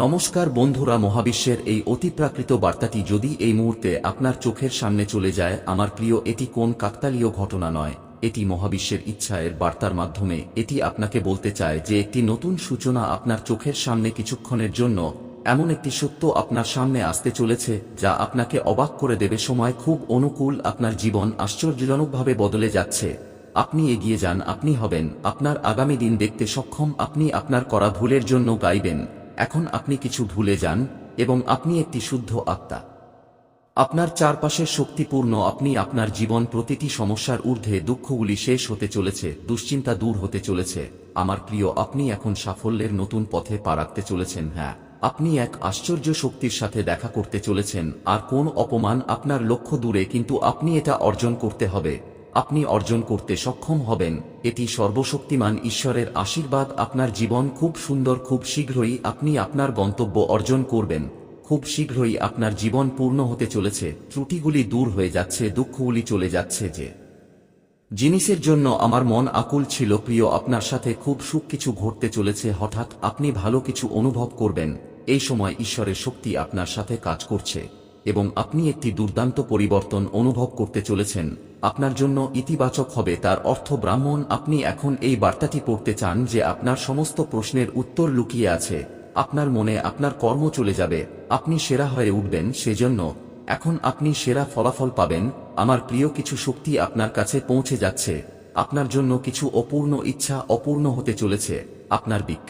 নমস্কার বন্ধুরা মহাবিশ্বের এই অতিপ্রাকৃত বার্তাটি যদি এই মুহূর্তে আপনার চোখের সামনে চলে যায়, আমার প্রিয়, এটি কোন কাকতালীয় ঘটনা নয়। এটি মহাবিশ্বের ইচ্ছায়ের বার্তার মাধ্যমে এটি আপনাকে বলতে চায় যে একটি নতুন সূচনা আপনার চোখের সামনে কিছুক্ষণের জন্য এমন একটি সত্য আপনার সামনে আসতে চলেছে, যা আপনাকে অবাক করে দেবে। সময় খুব অনুকূল, আপনার জীবন আশ্চর্যজনকভাবে বদলে যাচ্ছে। আপনি এগিয়ে যান, আপনি হবেন, আপনার আগামী দিন দেখতে সক্ষম, আপনি আপনার করা ভুলের জন্য গাইবেন। এখন আপনি কিছু ভুলে যান এবং আপনি একটি শুদ্ধ আত্মা। আপনার চারপাশের শক্তিপূর্ণ আপনি আপনার জীবন প্রতিটি সমস্যার ঊর্ধ্বে দুঃখগুলি শেষ হতে চলেছে, দুশ্চিন্তা দূর হতে চলেছে। আমার প্রিয়, আপনি এখন সাফল্যের নতুন পথে পা রাখতে চলেছেন হ্যাঁ। আপনি এক আশ্চর্য শক্তির সাথে দেখা করতে চলেছেন, আর কোন অপমান আপনার লক্ষ্য দূরে কিন্তু আপনি এটা অর্জন করতে হবে। আপনি অর্জন করতে সক্ষম হবেন। এটি সর্বশক্তিমান ঈশ্বরের আশীর্বাদ। আপনার জীবন খুব সুন্দর, খুব শীঘ্রই আপনি আপনার গন্তব্য অর্জন করবেন। খুব শীঘ্রই আপনার জীবন পূর্ণ হতে চলেছে। ত্রুটিগুলি দূর হয়ে যাচ্ছে, দুঃখগুলি চলে যাচ্ছে যে জিনিসের জন্য আমার মন আকুল ছিল। প্রিয়, আপনার সাথে খুব সুখ কিছু ঘটতে চলেছে। হঠাৎ আপনি ভালো কিছু অনুভব করবেন। এই সময় ঈশ্বরের শক্তি আপনার সাথে কাজ করছে এবং আপনি একটি দুর্দান্ত পরিবর্তন অনুভব করতে চলেছেন। আপনার জন্য ইতিবাচক হবে। তার অর্থ, ব্রাহ্মণ, আপনি এখন এই বার্তাটি পড়তে চান যে আপনার সমস্ত প্রশ্নের উত্তর লুকিয়ে আছে। আপনার মনে আপনার কর্ম চলে যাবে। আপনি সেরা হয়ে উঠবেন সেজন্য। এখন আপনি সেরা ফলাফল পাবেন। আমার প্রিয়, কিছু শক্তি আপনার কাছে পৌঁছে যাচ্ছে। আপনার জন্য কিছু অপূর্ণ ইচ্ছা অপূর্ণ হতে চলেছে। আপনার বিক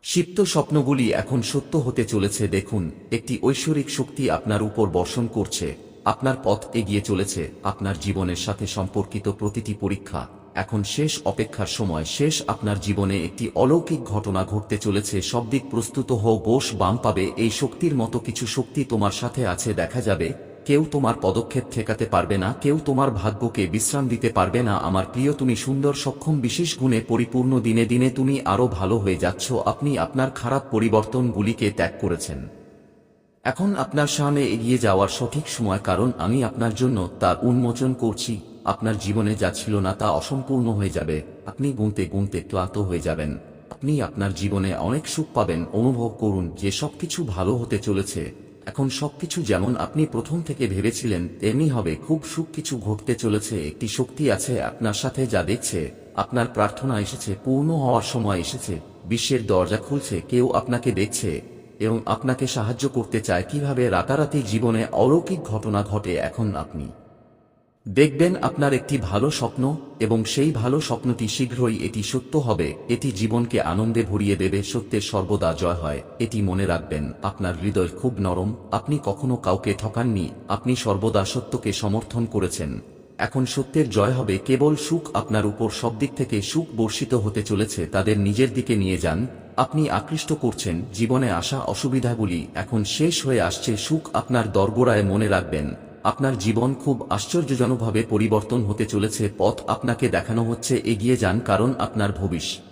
ক্ষিপ্ত স্বপ্নগুলি এখন সত্য হতে চলেছে। দেখুন, একটি ঐশ্বরিক শক্তি আপনার উপর বর্ষণ করছে। আপনার পথ এগিয়ে চলেছে, আপনার জীবনের সাথে সম্পর্কিত প্রতিটি পরীক্ষা। এখন শেষ অপেক্ষার সময়, শেষ আপনার জীবনে একটি অলৌকিক ঘটনা ঘটতে চলেছে, সব দিক প্রস্তুত হও, বোস বাম পাবে, এই শক্তির মতো কিছু শক্তি তোমার সাথে আছে, দেখা যাবে। কেউ তোমার পদক্ষেপ ঠেকাতে পারবে না, কেউ তোমার ভাগ্যকে বিশ্রাম দিতে পারবে না, আমার প্রিয়, তুমি সুন্দর, সক্ষম, বিশেষ গুণে পরিপূর্ণ, দিনে দিনে তুমি আরও ভালো হয়ে যাচ্ছ, আপনি আপনার খারাপ পরিবর্তনগুলিকে ত্যাগ করেছেন। এখন আপনার সামনে এগিয়ে যাওয়ার সঠিক সময় কারণ আমি আপনার জন্য তার উন্মোচন করছি। আপনার জীবনে যা ছিল না তা অসম্পূর্ণ হয়ে যাবে। আপনি গুনতে গুনতে ক্লান্ত হয়ে যাবেন। আপনি আপনার জীবনে অনেক সুখ পাবেন। অনুভব করুন যে সবকিছু ভালো হতে চলেছে। এখন সবকিছু যেমন আপনি প্রথম থেকে ভেবেছিলেন, তেমনি হবে। খুব সুখ কিছু ঘটতে চলেছে। একটি শক্তি আছে আপনার সাথে যা দেখছে। আপনার প্রার্থনা এসেছে। পূর্ণ হওয়ার সময় এসেছে। বিশ্বের দরজা খুলছে। কেউ আপনাকে দেখছে। এবং আপনাকে সাহায্য করতে চায় কীভাবে রাতারাতি জীবনে অলৌকিক ঘটনা ঘটে এখন আপনি। দেখবেন আপনার একটি ভালো স্বপ্ন এবং সেই ভালো স্বপ্নটি শীঘ্রই এটি সত্য হবে, এটি জীবনকে আনন্দে ভরিয়ে দেবে, সত্যের সর্বদা জয় হয়, এটি মনে রাখবেন, আপনার হৃদয় খুব নরম, আপনি কখনো কাউকে ঠকাননি, আপনি সর্বদা সত্যকে সমর্থন করেছেন। এখন সত্যের জয় হবে কেবল সুখ আপনার উপর সব দিক থেকে সুখ বর্ষিত হতে চলেছে, তাদের নিজের দিকে নিয়ে যান। আপনি আকৃষ্ট করছেন, জীবনে আসা অসুবিধাগুলি এখন শেষ হয়ে আসছে, সুখ আপনার দরগোড়ায় মনে রাখবেন। আপনার জীবন খুব আশ্চর্যজনকভাবে পরিবর্তন হতে চলেছে, পথ আপনাকে দেখানো হচ্ছে, এগিয়ে যান কারণ আপনার ভবিষ্যৎ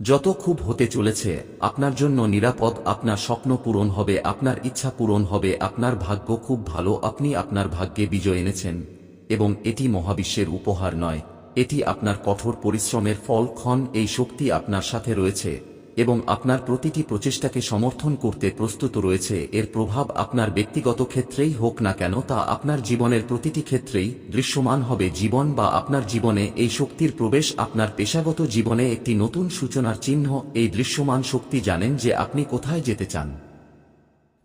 যত খুব হতে চলেছে, আপনার জন্য নিরাপদ আপনার স্বপ্ন পূরণ হবে, আপনার ইচ্ছা পূরণ হবে, আপনার ভাগ্য খুব ভালো, আপনি আপনার ভাগ্যে বিজয় এনেছেন। এবং এটি মহাবিশ্বের উপহার নয়, এটি আপনার কঠোর পরিশ্রমের ফল ক্ষণ, এই শক্তি আপনার সাথে রয়েছে, এবং আপনার প্রতিটি প্রচেষ্টাকে সমর্থন করতে প্রস্তুত রয়েছে, এর প্রভাব আপনার ব্যক্তিগত ক্ষেত্রেই হোক না কেন, তা আপনার জীবনের প্রতিটি ক্ষেত্রেই দৃশ্যমান হবে, জীবন বা আপনার জীবনে এই শক্তির প্রবেশ আপনার পেশাগত জীবনে একটি নতুন সূচনার চিহ্ন, এই দৃশ্যমান শক্তি জানেন যে আপনি কোথায় যেতে চান।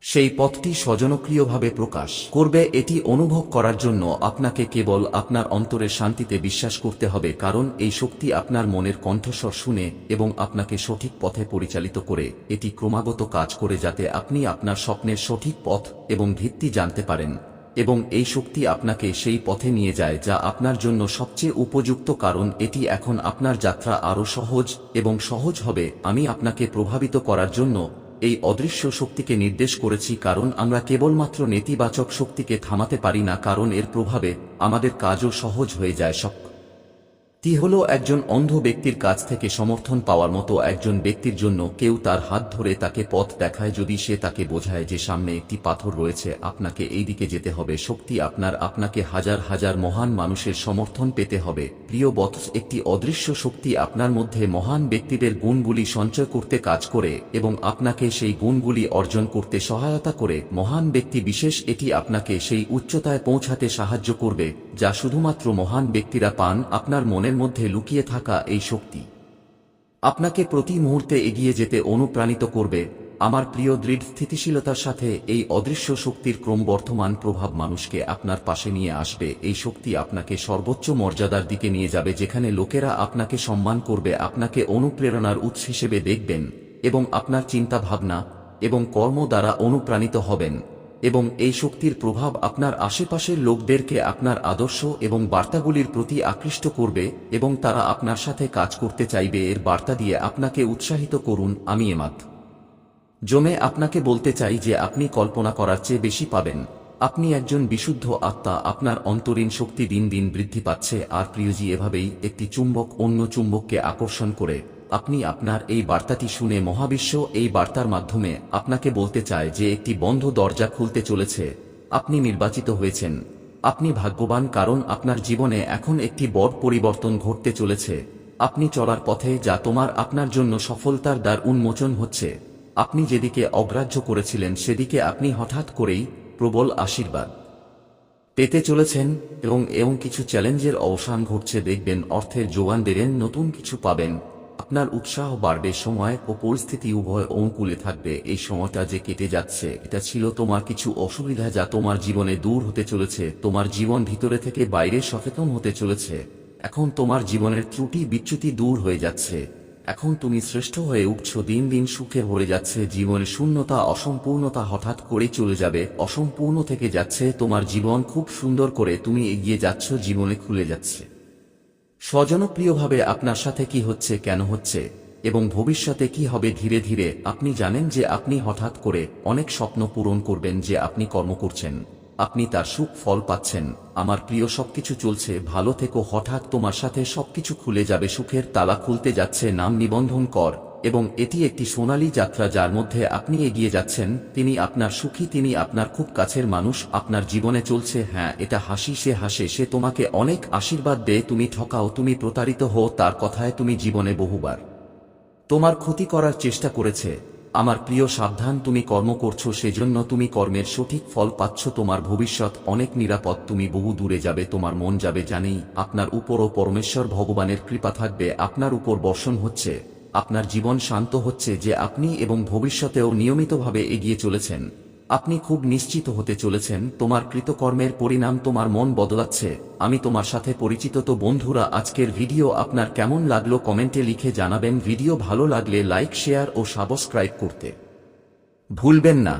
সেই পথটি স্বজনক্রিয়ভাবে প্রকাশ করবে, এটি অনুভব করার জন্য আপনাকে কেবল আপনার অন্তরের শান্তিতে বিশ্বাস করতে হবে, কারণ এই শক্তি আপনার মনের কণ্ঠস্বর শুনে এবং আপনাকে সঠিক পথে পরিচালিত করে, এটি ক্রমাগত কাজ করে যাতে আপনি আপনার স্বপ্নের সঠিক পথ এবং ভিত্তি জানতে পারেন, এবং এই শক্তি আপনাকে সেই পথে নিয়ে যায় যা আপনার জন্য সবচেয়ে উপযুক্ত, কারণ এটি এখন আপনার যাত্রা আরও সহজ এবং সহজ হবে, আমি আপনাকে প্রভাবিত করার জন্য এই অদৃশ্য শক্তিকে নির্দেশ করেছি কারণ আমরা কেবলমাত্র নেতিবাচক শক্তিকে থামাতে পারি না, কারণ এর প্রভাবে আমাদের কাজও সহজ হয়ে যায় সব। টি হল, একজন অন্ধ ব্যক্তির কাছ থেকে সমর্থন পাওয়ার মতো একজন ব্যক্তির জন্য কেউ তার হাত ধরে তাকে পথ দেখায় যদি সে তাকে বোঝায় যে সামনে একটি পাথর রয়েছে, আপনাকে এই দিকে যেতে হবে। শক্তি আপনার, আপনাকে হাজার হাজার মহান মানুষের সমর্থন পেতে হবে। প্রিয় বৎস, একটি অদৃশ্য শক্তি আপনার মধ্যে মহান ব্যক্তিদের গুণগুলি সঞ্চয় করতে কাজ করে এবং আপনাকে সেই গুণগুলি অর্জন করতে সহায়তা করে। মহান ব্যক্তি বিশেষ, এটি আপনাকে সেই উচ্চতায় পৌঁছাতে সাহায্য করবে, যা শুধুমাত্র মহান ব্যক্তিরা পান। আপনার মনের মধ্যে লুকিয়ে থাকা এই শক্তি। আপনাকে প্রতি মুহূর্তে এগিয়ে যেতে অনুপ্রাণিত করবে আমার প্রিয় দৃঢ় স্থিতিশীলতার সাথে এই অদৃশ্য শক্তির ক্রমবর্ধমান প্রভাব মানুষকে আপনার পাশে নিয়ে আসবে। এই শক্তি আপনাকে সর্বোচ্চ মর্যাদার দিকে নিয়ে যাবে যেখানে লোকেরা আপনাকে সম্মান করবে, আপনাকে অনুপ্রেরণার উৎস হিসেবে দেখবেন এবং আপনার চিন্তা ভাবনা এবং কর্ম দ্বারা অনুপ্রাণিত হবেন। এবং এই শক্তির প্রভাব আপনার আশেপাশের লোকদেরকে আপনার আদর্শ এবং বার্তাগুলির প্রতি আকৃষ্ট করবে এবং তারা আপনার সাথে কাজ করতে চাইবে। এর বার্তা দিয়ে আপনাকে উৎসাহিত করুন, আমি এমাত। জমে আপনাকে বলতে চাই যে আপনি কল্পনা করার চেয়ে বেশি পাবেন। আপনি একজন বিশুদ্ধ আত্মা, আপনার অন্তরীণ শক্তি দিন দিন বৃদ্ধি পাচ্ছে। আর প্রিয়জি এভাবেই একটি চুম্বক অন্য চুম্বককে আকর্ষণ করে। আপনি আপনার এই বার্তাটি শুনে মহাবিশ্ব এই বার্তার মাধ্যমে আপনাকে বলতে চায় যে একটি বন্ধ দরজা খুলতে চলেছে। আপনি নির্বাচিত হয়েছেন। আপনি ভাগ্যবান কারণ আপনার জীবনে এখন একটি বড় পরিবর্তন ঘটতে চলেছে। আপনি চলার পথে যা তোমার আপনার জন্য সফলতার দ্বার উন্মোচন হচ্ছে। আপনি যেদিকে অগ্রাহ্য করেছিলেন সেদিকে আপনি হঠাৎ করেই প্রবল আশীর্বাদ পেতে চলেছেন এবং এবং কিছু চ্যালেঞ্জের অবসান ঘটছে। দেখবেন অর্থের যোগান দেবেন, নতুন কিছু পাবেন। আপনার উৎসাহ বাড়বে সময় ও পরিস্থিতি উভয় অনুকূলে থাকবে। এই সময়টা যে কেটে যাচ্ছে, এটা ছিল তোমার কিছু অসুবিধা যা তোমার জীবনে দূর হতে চলেছে। তোমার জীবন ভিতরে থেকে বাইরে সচেতন হতে চলেছে। এখন তোমার জীবনের ত্রুটি, বিচ্যুতি দূর হয়ে যাচ্ছে। এখন তুমি শ্রেষ্ঠ হয়ে উঠছ। দিন দিন সুখে ভরে যাচ্ছে। জীবনের শূন্যতা, অসম্পূর্ণতা হঠাৎ করে চলে যাবে। অসম্পূর্ণ থেকে যাচ্ছে। তোমার জীবন খুব সুন্দর করে তুমি এগিয়ে যাচ্ছ। জীবনে খুলে যাচ্ছে। স্বজনপ্রিয়ভাবে আপনার সাথে কি হচ্ছে, কেন হচ্ছে, এবং ভবিষ্যতে কি হবে, ধীরে ধীরে আপনি জানেন যে আপনি হঠাৎ করে অনেক স্বপ্ন পূরণ করবেন যে আপনি কর্ম করছেন, আপনি তার সুখ ফল পাচ্ছেন, আমার প্রিয় সবকিছু চলছে, ভালো থেকো, হঠাৎ তোমার সাথে সবকিছু খুলে যাবে, সুখের তালা খুলতে যাচ্ছে, নাম নিবন্ধন কর এবং এটি একটি সোনালী যাত্রা যার মধ্যে আপনি এগিয়ে যাচ্ছেন, তিনি আপনার সুখী, তিনি আপনার খুব কাছের মানুষ, আপনার জীবনে চলছে হ্যাঁ এটা হাসি, সে হাসে, সে তোমাকে অনেক আশীর্বাদ দেয়, তুমি ঠকাও, তুমি প্রতারিত হও, তার কথায় তুমি জীবনে বহুবার। তোমার ক্ষতি করার চেষ্টা করেছে। আমার প্রিয়, সাবধান, তুমি কর্ম করছ, সেজন্য তুমি কর্মের সঠিক ফল পাচ্ছ, তোমার ভবিষ্যৎ অনেক নিরাপদ, তুমি বহু দূরে যাবে, তোমার মন যাবে, জানেই, আপনার উপরও পরমেশ্বর ভগবানের কৃপা থাকবে, আপনার উপর বর্ষণ হচ্ছে। আপনার জীবন শান্ত হচ্ছে যে আপনি এবং ভবিষ্যতেও নিয়মিতভাবে এগিয়ে চলেছেন। আপনি খুব নিশ্চিত হতে চলেছেন, তোমার কৃতকর্মের পরিণাম তোমার মন বদলাচ্ছে। আমি তোমার সাথে পরিচিত তো বন্ধুরা, আজকের ভিডিও আপনার কেমন লাগল কমেন্টে লিখে জানাবেন। ভিডিও ভালো লাগলে লাইক, শেয়ার ও সাবস্ক্রাইব করতে ভুলবেন না।